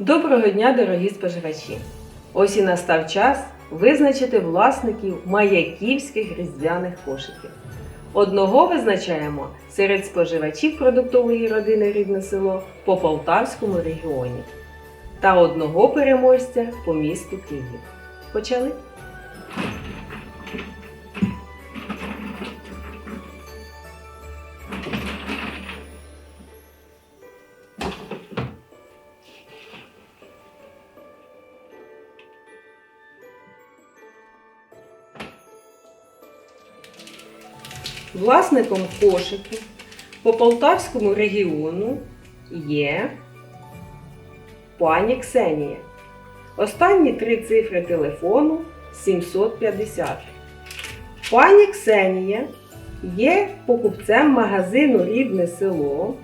Доброго дня, дорогі споживачі! Ось і настав час визначити власників маяківських різдвяних кошиків. Одного визначаємо серед споживачів продуктової родини Рідне село по Полтавському регіоні та одного переможця по місту Київ. Почали? Власником кошику по Полтавському регіону є пані Ксенія. Останні три цифри телефону 750. Пані Ксенія є покупцем магазину Рідне село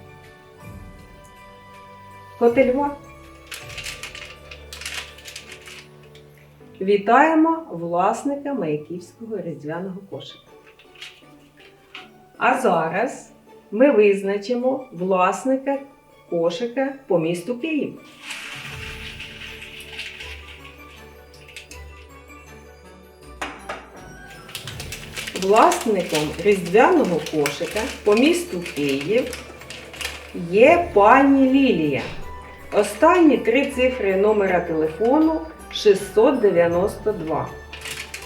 Котельва. Вітаємо власника Маяківського різдвяного кошика. А зараз ми визначимо власника кошика по місту Київ. Власником різдвяного кошика по місту Київ є пані Лілія. Останні три цифри номера телефону 692.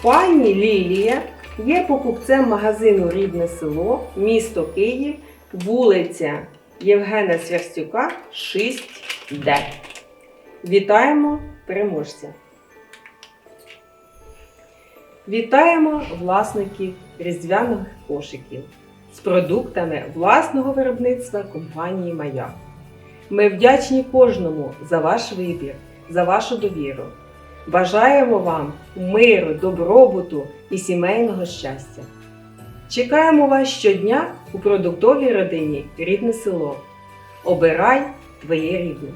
Пані Лілія є покупцем магазину Рідне село, місто Київ, вулиця Євгена Сверстюка, 6Д. Вітаємо переможця! Вітаємо власників різдвяних кошиків з продуктами власного виробництва компанії Маяк. Ми вдячні кожному за ваш вибір, за вашу довіру. Бажаємо вам миру, добробуту і сімейного щастя. Чекаємо вас щодня у продуктовій родині Рідне село. Обирай твоє рідне.